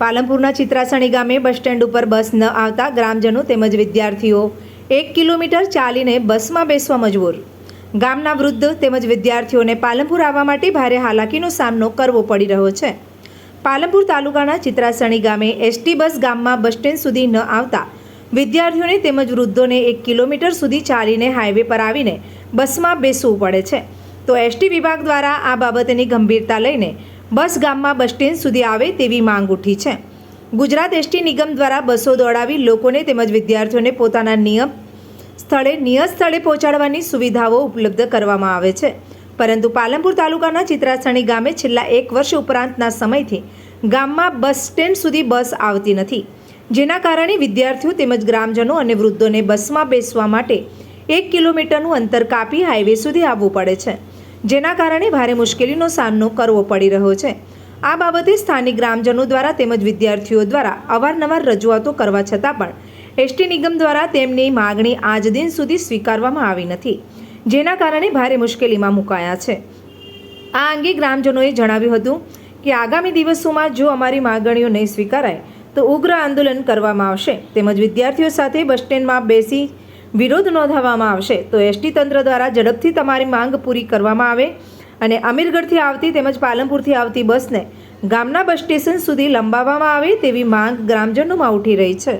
પાલનપુરના ચિત્રાસણી ગામે bus stand ઉપર બસ ન આવતા ગ્રામજનો તેમજ વિદ્યાર્થીઓ એક કિલોમીટર ચાલીને બસમાં બેસવા મજબૂર. ગામના વૃદ્ધ તેમજ વિદ્યાર્થીઓને પાલનપુર આવવા માટે ભારે હાલાકીનો સામનો કરવો પડી રહ્યો છે. પાલનપુર તાલુકાના ચિત્રાસણી ગામે એસટી બસ ગામમાં બસ સ્ટેન્ડ સુધી ન આવતા વિદ્યાર્થીઓને તેમજ વૃદ્ધોને એક કિલોમીટર સુધી ચાલીને હાઈવે પર આવીને બસમાં બેસવું પડે છે. તો એસટી વિભાગ દ્વારા આ બાબતની ગંભીરતા લઈને બસ ગામમાં બસ સ્ટેન્ડ સુધી આવે તેવી માંગ ઉઠી છે. ગુજરાત એસટી નિગમ દ્વારા બસો દોડાવી લોકોને તેમજ વિદ્યાર્થીઓને પોતાના નિયમ સ્થળે નિયત સ્થળે પહોંચાડવાની સુવિધાઓ ઉપલબ્ધ કરવામાં આવે છે. પરંતુ પાલનપુર તાલુકાના ચિત્રાસણી ગામે છેલ્લા એક વર્ષ ઉપરાંતના સમયથી ગામમાં બસ સ્ટેન્ડ સુધી બસ આવતી નથી. જેના કારણે વિદ્યાર્થીઓ તેમજ ગ્રામજનો અને વૃદ્ધોને બસમાં બેસવા માટે એક કિલોમીટરનું અંતર કાપી હાઈવે સુધી આવવું પડે છે. જેના કારણે ભારે મુશ્કેલીનો સામનો કરવો પડી રહ્યો છે. આ બાબતે સ્થાનિક ગ્રામજનો દ્વારા તેમજ વિદ્યાર્થીઓ દ્વારા અવારનવાર રજૂઆતો કરવા છતાં પણ એસટી નિગમ દ્વારા તેમની માગણી આજ દિન સુધી સ્વીકારવામાં આવી નથી, જેના કારણે ભારે મુશ્કેલીમાં મુકાયા છે. આ અંગે ગ્રામજનોએ જણાવ્યું હતું કે આગામી દિવસોમાં જો અમારી માગણીઓ નહીં સ્વીકારાય, તો ઉગ્ર આંદોલન કરવામાં આવશે. તેમજ વિદ્યાર્થીઓ સાથે બસ સ્ટેન્ડમાં બેસી વિરોધ નોંધાવવામાં આવશે તો એસટી તંત્ર દ્વારા ઝડપથી તમારી માંગ પૂરી કરવામાં આવે અને અમીરગઢથી આવતી તેમજ પાલનપુરથી આવતી બસને ગામના બસ સ્ટેશન સુધી લંબાવવામાં આવે તેવી માંગ ગ્રામજનોમાં ઉઠી રહી છે.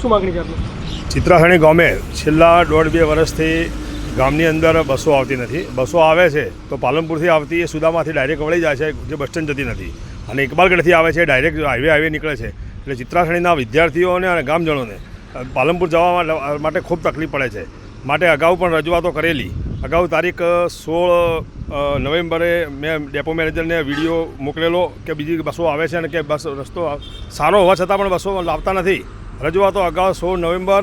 શું માગણી છે ચિત્રાસણી ગામે છેલ્લા દોઢ બે વર્ષથી ગામની અંદર બસો આવતી નથી. બસો આવે છે તો પાલનપુરથી આવતી એ સુદામાંથી ડાયરેક્ટ વળી જાય છે જે બસ સ્ટેન્ડ જતી નથી. અને ઇકબાલગઢથી આવે છે ડાયરેક્ટ હાઈવે હાઈવે નીકળે છે. એટલે ચિત્રાસણીના વિદ્યાર્થીઓને અને ગામજનોને પાલનપુર જવા માટે- ખૂબ તકલીફ પડે છે. માટે અગાઉ પણ રજૂઆતો કરેલી. અગાઉ તારીખ સોળ નવેમ્બરે મેં ડેપો મેનેજરને વીડિયો મોકલેલો કે બીજી બસો આવે છે અને કે બસ રસ્તો સારો હોવા છતાં પણ બસો લાવતા નથી. રજૂઆતો અગાઉ સોળ નવેમ્બર,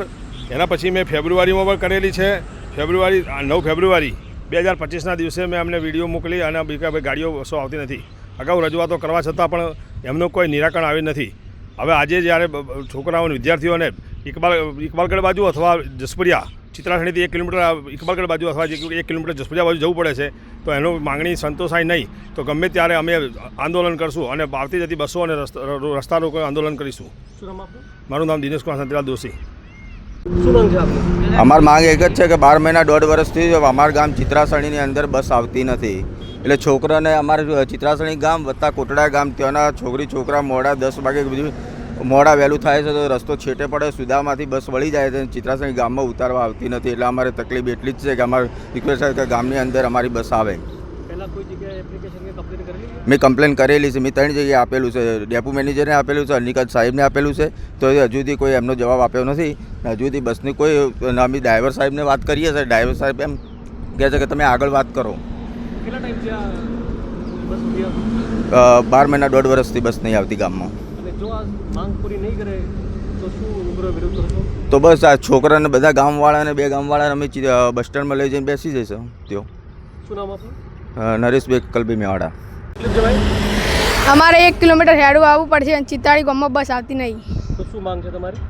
એના પછી મેં ફેબ્રુઆરીમાં પણ કરેલી છે. ફેબ્રુઆરી નવ ફેબ્રુઆરી બે હજાર પચીસના દિવસે મેં અમને વીડિયો મોકલી અને બીજા ગાડીઓ બસો આવતી નથી. અગાઉ રજૂઆતો કરવા છતાં પણ એમનું કોઈ નિરાકરણ આવી નથી. હવે આજે જ્યારે છોકરાઓને વિદ્યાર્થીઓને ઇકબાલ ઇકબાલગઢ બાજુ અથવા જસપરિયા ચિત્રાસણીથી એક કિલોમીટર ઇકબાલગઢ બાજુ અથવા જે એક કિલોમીટર જસપરિયા બાજુ જવું પડે છે તો એનો માંગણી સંતોષાય નહીં. તો ગમે ત્યારે અમે આંદોલન કરશું અને આવતી જતી બસો અને રસ્તા રસ્તા રોકો આંદોલન કરીશું. મારું નામ દિનેશ કુમાર સંતરાલ દોશી. અમારી માંગ એક જ છે કે બાર મહિના દોઢ વર્ષથી અમારા ગામ ચિત્રાસણીની અંદર બસ આવતી નથી. એટલે છોકરાને અમારે ચિત્રાસણી ગામ વત્તા કોટડા ગામ ત્યાંના છોકરી, છોકરા મોડા દસ વાગે બધું મોડા વહેલું થાય છે તો રસ્તો છેટે પડે, સુદામાંથી બસ વળી જાય છે ચિત્રાસણી ગામમાં ઉતારવા આવતી નથી. એટલે અમારે તકલીફ એટલી જ છે કે અમારે રિક્વેસ્ટ કે ગામની અંદર અમારી બસ આવે. મેં કમ્પ્લેન કરેલી છે. મેં ત્રણ જગ્યાએ આપેલું છે. ડેપો મેનેજરને આપેલું છે. અનિકાત સાહેબને આપેલું છે. તો હજુ સુધી કોઈ એમનો જવાબ આપ્યો નથી. હજુ સુધી બસની કોઈ અમે ડ્રાઈવર સાહેબને વાત કરીએ છીએ. ડ્રાઈવર સાહેબ એમ કહે છે કે તમે આગળ વાત કરો. બાર મહિના દોઢ વર્ષથી બસ નહીં આવતી ગામમાં. તો બસ આ છોકરાને બધા ગામવાળાને બે ગામવાળાને અમે બસ સ્ટેન્ડમાં લઈ જઈને બેસી જઈશું. ત્યો શું નામ આપનું? અ, નરેશભાઈ કલબી મેવાડા. અમારે એક કિલોમીટર હેડું આવવું પડશે અને ચિત્તાળી ગામમાં બસ આવતી નહીં. તો શું માંગ છે તમારી?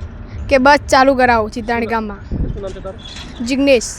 કે બસ ચાલુ કરાવો ચિત્તાળી ગામમાં. શું નામ છે તમારું જિગ્નેશ.